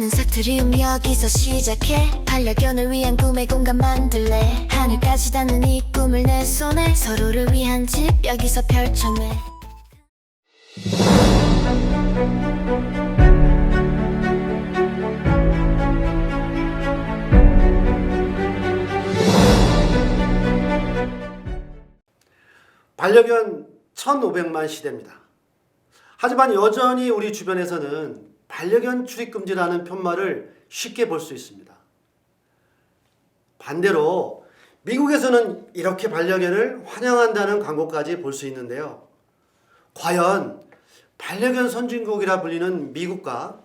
나는 사투리움 여기서 시작해. 반려견을 위한 꿈의 공간 만들래. 하늘까지 닿는 이 꿈을 내 손에 서로를 위한 집 여기서 펼쳐내. 반려견 1,500만 시대입니다. 하지만 여전히 우리 주변에서는 반려견 출입금지라는 편말을 쉽게 볼 수 있습니다. 반대로 미국에서는 이렇게 반려견을 환영한다는 광고까지 볼 수 있는데요. 과연 반려견 선진국이라 불리는 미국과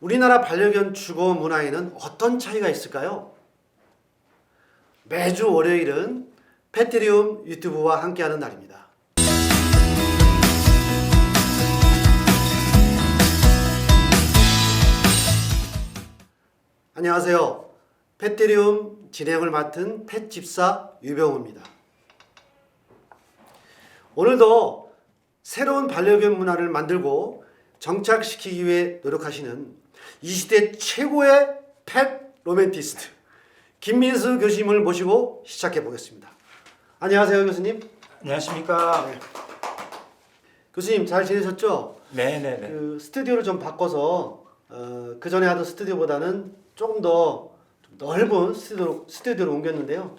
우리나라 반려견 주거 문화에는 어떤 차이가 있을까요? 매주 월요일은 페트리움 유튜브와 함께하는 날입니다. 안녕하세요. 페트리움 진행을 맡은 펫집사 유병우입니다. 오늘도 새로운 반려견 문화를 만들고 정착시키기 위해 노력하시는 이 시대 최고의 펫 로맨티스트 김민수 교수님을 모시고 시작해 보겠습니다. 안녕하세요, 교수님. 안녕하십니까. 교수님 잘 지내셨죠? 네네네. 그 스튜디오를 좀 바꿔서 어, 그 전에 하던 스튜디오보다는 조금 더좀 넓은 스튜디오로, 스튜디오로 옮겼는데요.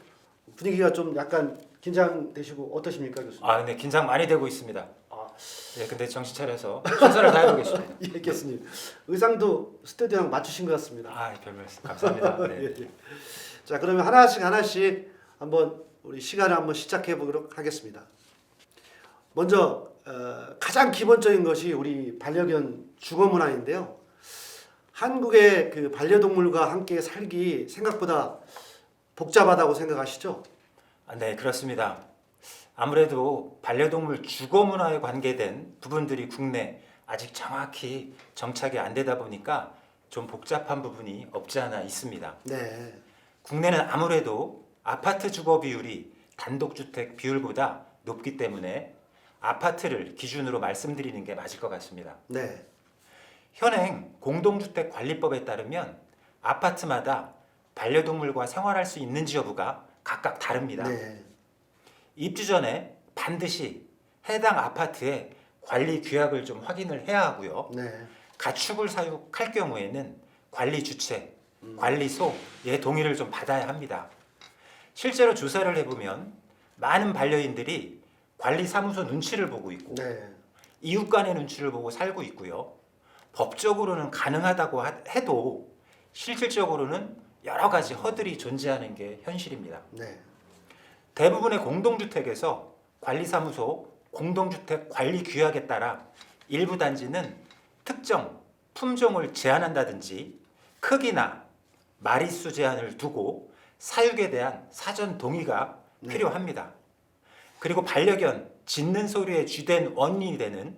분위기가 좀 약간 긴장되시고 어떠십니까, 교수님? 아, 네 긴장 많이 되고 있습니다. 아. 네, 근데 정신 차려서 최선을 다해보겠습니다. 예, 교수님. 의상도 스튜디오랑 맞추신 것 같습니다. 아, 별 말씀 감사합니다. 네. 예, 예. 자, 그러면 하나씩 하나씩 한번 우리 시간을 한번 시작해 보도록 하겠습니다. 먼저 어, 가장 기본적인 것이 우리 반려견 주거 문화인데요. 한국의 그 반려동물과 함께 살기 생각보다 복잡하다고 생각하시죠? 아, 네, 그렇습니다. 아무래도 반려동물 주거 문화에 관계된 부분들이 국내 아직 정확히 정착이 안 되다 보니까 좀 복잡한 부분이 없지 않아 있습니다. 네. 국내는 아무래도 아파트 주거 비율이 단독주택 비율보다 높기 때문에 아파트를 기준으로 말씀드리는 게 맞을 것 같습니다. 네. 현행 공동주택 관리법에 따르면 아파트마다 반려동물과 생활할 수 있는지 여부가 각각 다릅니다. 네. 입주 전에 반드시 해당 아파트의 관리 규약을 좀 확인을 해야 하고요. 네. 가축을 사육할 경우에는 관리 주체, 관리소의 동의를 좀 받아야 합니다. 실제로 조사를 해보면 많은 반려인들이 관리 사무소 눈치를 보고 있고 네. 이웃 간의 눈치를 보고 살고 있고요. 법적으로는 가능하다고 하- 해도 실질적으로는 여러 가지 허들이 존재하는 게 현실입니다. 네. 대부분의 공동주택에서 관리사무소 공동주택 관리 규약에 따라 일부 단지는 특정 품종을 제한한다든지 크기나 마리수 제한을 두고 사육에 대한 사전 동의가 네. 필요합니다. 그리고 반려견 짖는 소리에 쥐된 원인이 되는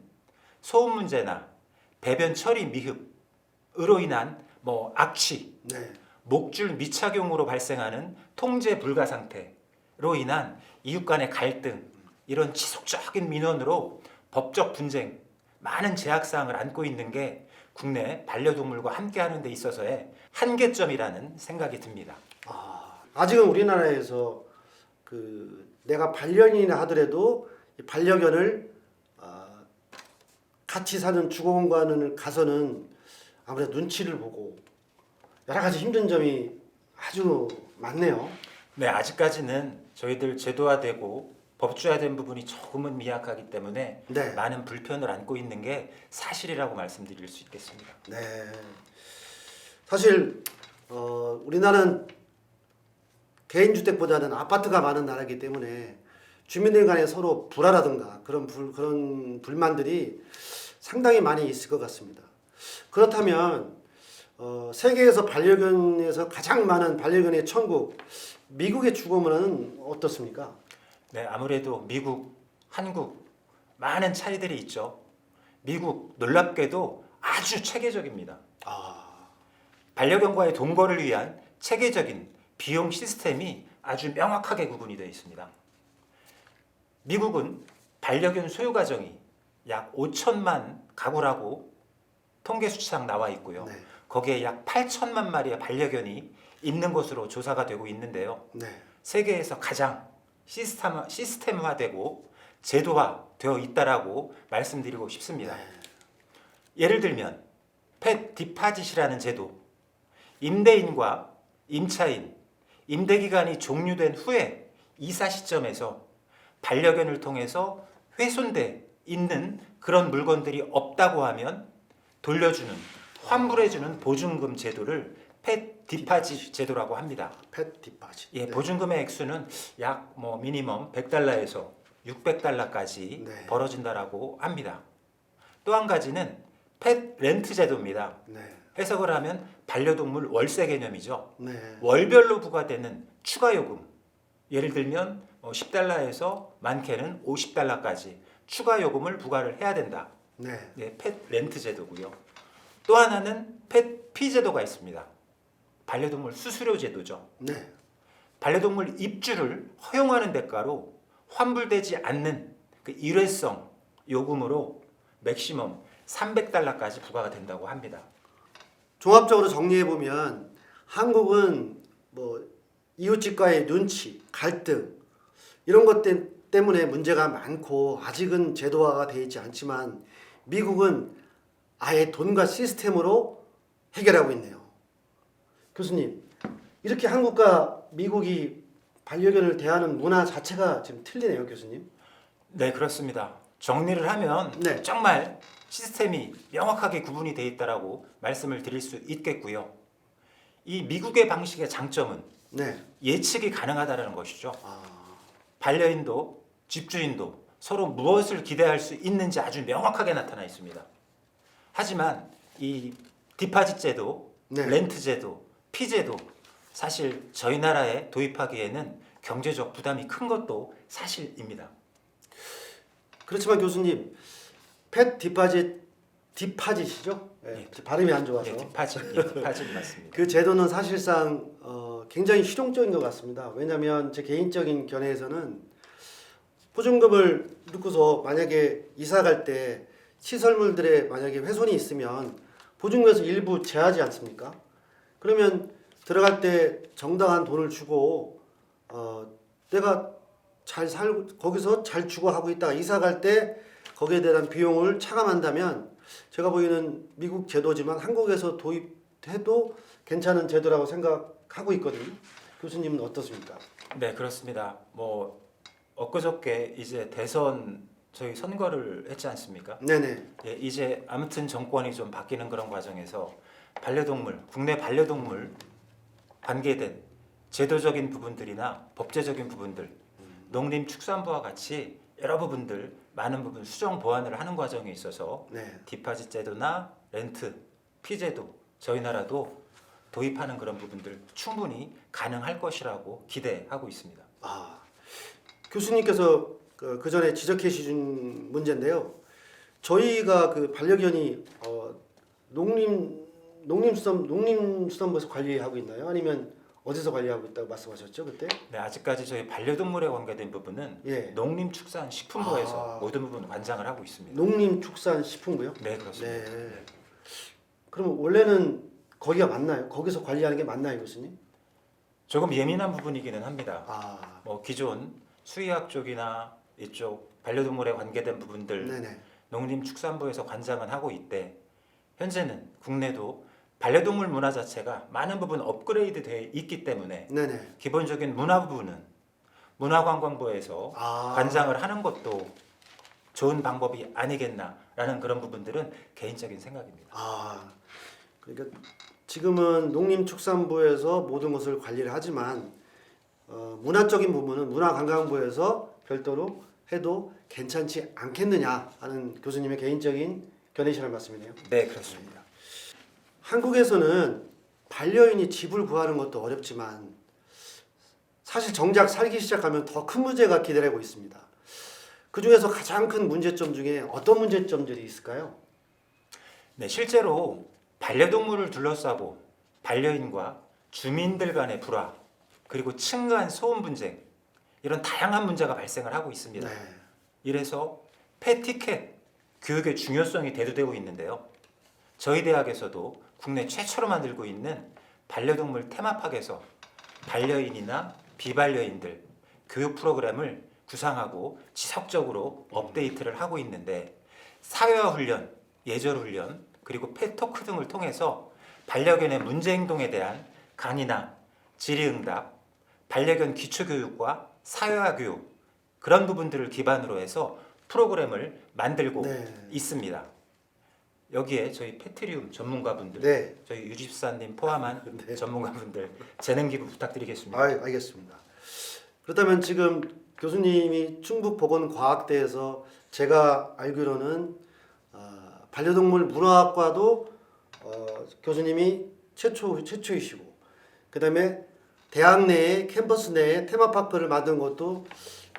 소음 문제나 배변 처리 미흡으로 인한 뭐 악취, 네. 목줄 미착용으로 발생하는 통제 불가 상태로 인한 이웃 간의 갈등 이런 지속적인 민원으로 법적 분쟁 많은 제약 사항을 안고 있는 게 국내 반려동물과 함께하는 데 있어서의 한계점이라는 생각이 듭니다. 아, 아직은 우리나라에서 그 내가 반려인이나 하더라도 이 반려견을 아, 같이 사는 주거공간을 가서는 아무래도 눈치를 보고 여러 가지 힘든 점이 아주 많네요. 네, 아직까지는 저희들 제도화되고 법주화된 부분이 조금은 미약하기 때문에 네. 많은 불편을 안고 있는 게 사실이라고 말씀드릴 수 있겠습니다. 네. 사실 어, 우리나라는 개인주택보다는 아파트가 많은 나라이기 때문에 주민들 간에 서로 불화라든가 그런 불, 그런 불만들이 상당히 많이 있을 것 같습니다. 그렇다면 어, 세계에서 반려견에서 가장 많은 반려견의 천국 미국의 주거 문화는 어떻습니까? 네, 아무래도 미국, 한국 많은 차이들이 있죠. 미국 놀랍게도 아주 체계적입니다. 아, 반려견과의 동거를 위한 체계적인 비용 시스템이 아주 명확하게 구분이 되어 있습니다. 미국은 반려견 소유 가정이 약 5천만 가구라고 통계 수치상 나와 있고요. 네. 거기에 약 8천만 마리의 반려견이 있는 것으로 조사가 되고 있는데요. 네. 세계에서 가장 시스템, 시스템화되고 제도화되어 있다라고 말씀드리고 싶습니다. 예를 들면 펫 디파짓이라는 제도, 임대인과 임차인, 임대 기간이 종료된 후에 이사 시점에서 반려견을 통해서 훼손돼 있는 그런 물건들이 없다고 하면 돌려주는 환불해주는 보증금 제도를 펫 디파짓 제도라고 합니다. 펫 디파짓. 예, 네. 보증금의 액수는 약 뭐 미니멈 100달러에서 600달러까지 네. 벌어진다라고 합니다. 또 한 가지는 펫 렌트 제도입니다. 네. 해석을 하면 반려동물 월세 개념이죠. 네. 월별로 부과되는 추가 요금. 예를 들면 뭐 10달러에서 많게는 50달러까지 추가 요금을 부과를 해야 된다. 네. 네, 펫 렌트 제도고요. 또 하나는 펫피 제도가 있습니다. 반려동물 수수료 제도죠. 네. 반려동물 입주를 허용하는 대가로 환불되지 않는 그 일회성 요금으로 맥시멈 300달러까지 부과가 된다고 합니다. 종합적으로 정리해 보면 한국은 뭐 이웃집과의 눈치, 갈등 이런 것 때- 때문에 문제가 많고 아직은 제도화가 되어 있지 않지만 미국은 아예 돈과 시스템으로 해결하고 있네요. 교수님, 이렇게 한국과 미국이 반려견을 대하는 문화 자체가 지금 틀리네요, 교수님. 네, 그렇습니다. 정리를 하면 네. 정말 시스템이 명확하게 구분이 되어 있다라고 말씀을 드릴 수 있겠고요. 이 미국의 방식의 장점은 네. 예측이 가능하다는 것이죠. 아, 반려인도 집주인도 서로 무엇을 기대할 수 있는지 아주 명확하게 나타나 있습니다. 하지만 이 디파짓 제도, 네. 렌트 제도, 피 제도 사실 저희 나라에 도입하기에는 경제적 부담이 큰 것도 사실입니다. 그렇지만 교수님, 펫 디파짓 디파짓이죠? 예, 발음이 안 좋아서. 예, 디파짓, 예, 디파짓 맞습니다. 그 제도는 사실상 어, 굉장히 실용적인 것 같습니다. 왜냐하면 제 개인적인 견해에서는 보증금을 넣고서 만약에 이사 갈 때 시설물들에 만약에 훼손이 있으면 보증금에서 일부 제하지 않습니까? 그러면 들어갈 때 정당한 돈을 주고 어, 내가 잘 살고 거기서 잘 주고 하고 있다가 이사 갈 때 거기에 대한 비용을 차감한다면 제가 보기에는 미국 제도지만 한국에서 도입해도 괜찮은 제도라고 생각하고 있거든요. 교수님은 어떻습니까? 네, 그렇습니다. 뭐 엊그저께 이제 대선 저희 선거를 했지 않습니까? 네네. 예, 이제 아무튼 정권이 좀 바뀌는 그런 과정에서 반려동물, 국내 반려동물 관계된 제도적인 부분들이나 법제적인 부분들, 농림축산부와 같이 여러 부분들 많은 부분 수정 보완을 하는 과정에 있어서 네. 디파짓 제도나 렌트, 피 제도 저희 나라도 도입하는 그런 부분들 충분히 가능할 것이라고 기대하고 있습니다. 아 교수님께서 그, 그 전에 지적해 주신 문제인데요. 저희가 그 반려견이 어, 농림 농림수산 농림수산부에서 관리하고 있나요? 아니면 어디서 관리하고 있다고 말씀하셨죠 그때? 네, 아직까지 저희 반려동물에 관계된 부분은 예. 농림축산식품부에서 아. 모든 부분 관장을 하고 있습니다. 농림축산식품부요? 네, 그렇습니다. 네. 그럼 원래는 거기가 맞나요? 거기서 관리하는 게 맞나요, 교수님? 조금 예민한 부분이기는 합니다. 아, 뭐 기존 수의학 쪽이나 이쪽 반려동물에 관계된 부분들 네네. 농림축산부에서 관장은 하고 있대. 현재는 국내도 반려동물 문화 자체가 많은 부분 업그레이드 돼 있기 때문에 네네. 기본적인 문화 부분은 문화관광부에서 아, 관장을 하는 것도 좋은 방법이 아니겠나라는 그런 부분들은 개인적인 생각입니다. 아, 그러니까 지금은 농림축산부에서 모든 것을 관리를 하지만 어, 문화적인 부분은 문화관광부에서 별도로 해도 괜찮지 않겠느냐 하는 교수님의 개인적인 견해시라는 말씀이네요. 네, 그렇습니다. 한국에서는 반려인이 집을 구하는 것도 어렵지만 사실 정작 살기 시작하면 더 큰 문제가 기다리고 있습니다. 그 중에서 가장 큰 문제점 중에 어떤 문제점들이 있을까요? 네, 실제로 반려동물을 둘러싸고 반려인과 주민들 간의 불화 그리고 층간 소음 분쟁 이런 다양한 문제가 발생을 하고 있습니다. 네. 이래서 펫티켓 교육의 중요성이 대두되고 있는데요. 저희 대학에서도 국내 최초로 만들고 있는 반려동물 테마파크에서 반려인이나 비반려인들 교육 프로그램을 구상하고 지속적으로 업데이트를 하고 있는데 사회화 훈련, 예절 훈련, 그리고 펫토크 등을 통해서 반려견의 문제 행동에 대한 강의나 질의응답, 반려견 기초 교육과 사회화 교육 그런 부분들을 기반으로 해서 프로그램을 만들고 네. 있습니다. 여기에 저희 페트리움 전문가분들, 네. 저희 유집사님 포함한 네. 전문가분들 재능 기부 부탁드리겠습니다. 아, 알겠습니다. 그렇다면 지금 교수님이 충북보건과학대에서 제가 알기로는 어, 반려동물 문화학과도 어, 교수님이 최초 최초이시고 그다음에 대학 내에 캠퍼스 내에 테마파크를 만든 것도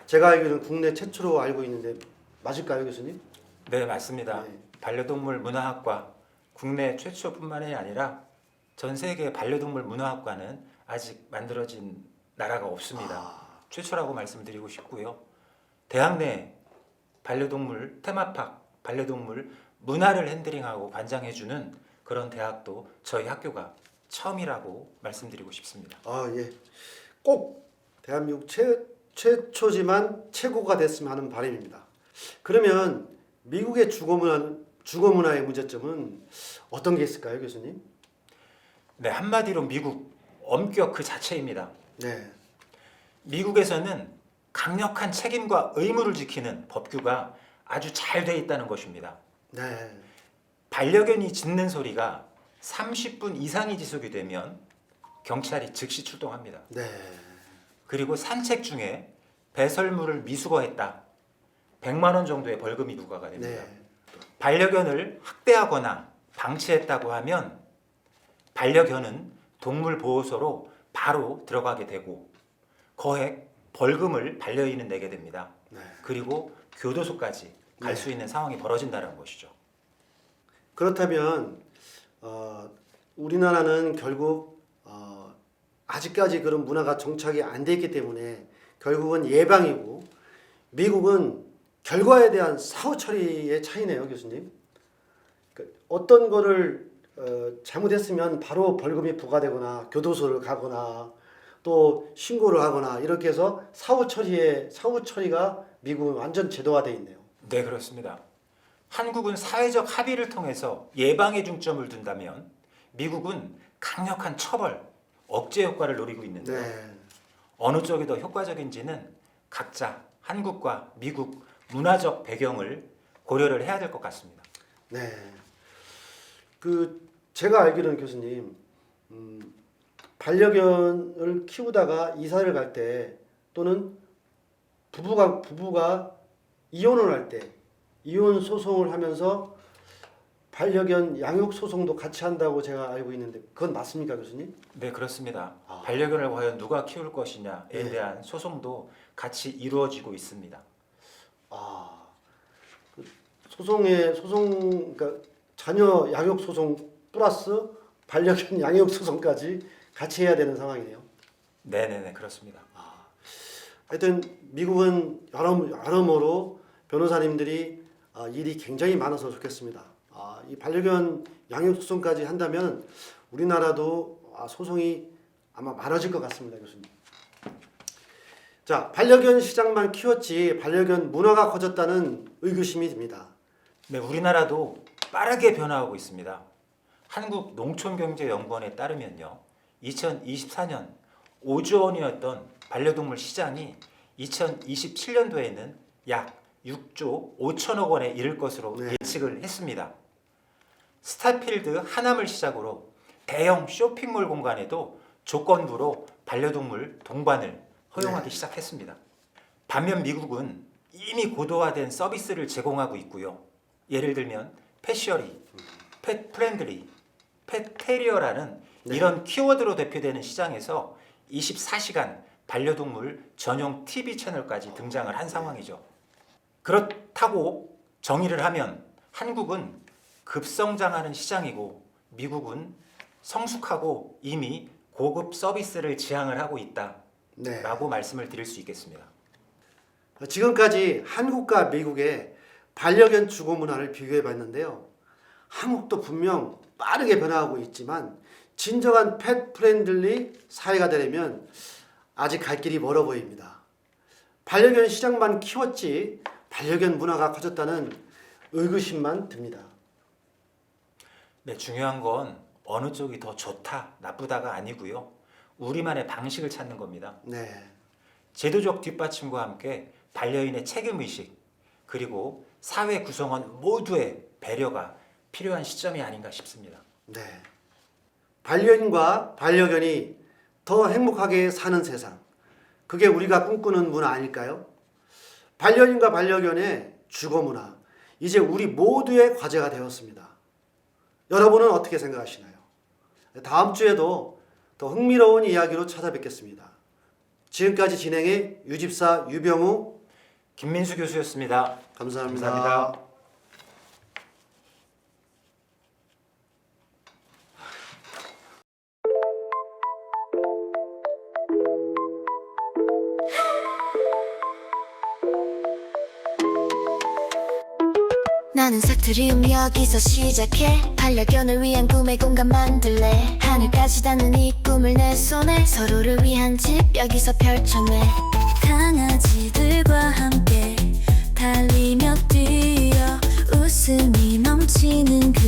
제가 알기로는 국내 최초로 알고 있는데 맞을까요, 교수님? 네, 맞습니다. 네. 반려동물 문화학과 국내 최초뿐만이 아니라 전 세계 반려동물 문화학과는 아직 만들어진 나라가 없습니다. 아, 최초라고 말씀드리고 싶고요. 대학 내 반려동물 테마파크, 반려동물 문화를 핸들링하고 관장해주는 그런 대학도 저희 학교가 처음이라고 말씀드리고 싶습니다. 아 예. 꼭 대한민국 최, 최초지만 최고가 됐으면 하는 바람입니다. 그러면 미국의 주거 문화 주거 문화의 문제점은 어떤 게 있을까요, 교수님? 네, 한마디로 미국 엄격 그 자체입니다. 네. 미국에서는 강력한 책임과 의무를 지키는 법규가 아주 잘 돼 있다는 것입니다. 네. 반려견이 짖는 소리가 30분 이상이 지속이 되면 경찰이 즉시 출동합니다. 네. 그리고 산책 중에 배설물을 미수거했다. 100만 원 정도의 벌금이 부과가 됩니다. 네. 반려견을 학대하거나 방치했다고 하면 반려견은 동물보호소로 바로 들어가게 되고 거액 벌금을 반려인은 내게 됩니다. 네. 그리고 교도소까지 갈 네. 수 있는 상황이 벌어진다는 것이죠. 그렇다면 어, 우리나라는 결국 어, 아직까지 그런 문화가 정착이 안 돼 있기 때문에 결국은 예방이고 미국은 결과에 대한 사후 처리의 차이네요, 교수님. 그 어떤 거를 어, 잘못했으면 바로 벌금이 부과되거나 교도소를 가거나 또 신고를 하거나 이렇게 해서 사후 처리의 사후 처리가 미국은 완전 제도화돼 있네요. 네, 그렇습니다. 한국은 사회적 합의를 통해서 예방에 중점을 둔다면 미국은 강력한 처벌, 억제 효과를 노리고 있는데요. 네. 어느 쪽이 더 효과적인지는 각자 한국과 미국 문화적 배경을 고려를 해야 될 것 같습니다. 네. 그 제가 알기로는 교수님 음, 반려견을 키우다가 이사를 갈 때 또는 부부가 부부가 이혼을 할 때 이혼 소송을 하면서 반려견 양육 소송도 같이 한다고 제가 알고 있는데 그건 맞습니까, 교수님? 네, 그렇습니다. 아. 반려견을 과연 누가 키울 것이냐에 네. 대한 소송도 같이 이루어지고 있습니다. 아, 그 소송의 소송 그러니까 자녀 양육 소송 플러스 반려견 양육 소송까지 같이 해야 되는 상황이네요. 네, 네, 네, 그렇습니다. 하여튼 미국은 여러, 여러모로 변호사님들이 아, 일이 굉장히 많아서 좋겠습니다. 아, 이 반려견 양육 소송까지 한다면 우리나라도 아, 소송이 아마 많아질 것 같습니다, 교수님. 자, 반려견 시장만 키웠지 반려견 문화가 커졌다는 의구심이 듭니다. 네, 우리나라도 빠르게 변화하고 있습니다. 한국 농촌경제연구원에 따르면요. 2024년 5조 원이었던 반려동물 시장이 2027년도에는 약 6조 5천억 원에 이를 것으로 네. 예측을 했습니다. 스타필드 하남을 시작으로 대형 쇼핑몰 공간에도 조건부로 반려동물 동반을 허용하기 시작했습니다. 반면 미국은 이미 고도화된 서비스를 제공하고 있고요. 예를 들면 펫셔리, 펫 프렌들리, 펫 테리어라는 네. 이런 키워드로 대표되는 시장에서 24시간 반려동물 전용 TV 채널까지 등장을 한 상황이죠. 그렇다고 정의를 하면 한국은 급성장하는 시장이고 미국은 성숙하고 이미 고급 서비스를 지향을 하고 네. 있다라고 말씀을 드릴 수 있겠습니다. 지금까지 한국과 미국의 반려견 주거 문화를 비교해 봤는데요. 한국도 분명 빠르게 변화하고 있지만 진정한 펫 프렌들리 사회가 되려면 아직 갈 길이 멀어 보입니다. 반려견 시장만 키웠지 반려견 문화가 커졌다는 의구심만 듭니다. 네, 중요한 건 어느 쪽이 더 좋다, 나쁘다가 아니고요. 우리만의 방식을 찾는 겁니다. 네. 제도적 뒷받침과 함께 반려인의 책임 의식 그리고 사회 구성원 모두의 배려가 필요한 시점이 아닌가 싶습니다. 네. 반려인과 반려견이 더 행복하게 사는 세상. 그게 우리가 꿈꾸는 문화 아닐까요? 반려인과 반려견의 주거 문화. 이제 우리 모두의 과제가 되었습니다. 여러분은 어떻게 생각하시나요? 다음 주에도 더 흥미로운 이야기로 찾아뵙겠습니다. 지금까지 진행해 유집사 유병우 김민수 교수였습니다. 감사합니다. 감사합니다. 나는 사투리움 여기서 시작해. 반려견을 위한 꿈의 공간 만들래. 하늘까지 닿는 이 꿈을 내 손에 서로를 위한 집 여기서 펼쳐내. 강아지들과 함께 달리며 뛰어 웃음이 넘치는 그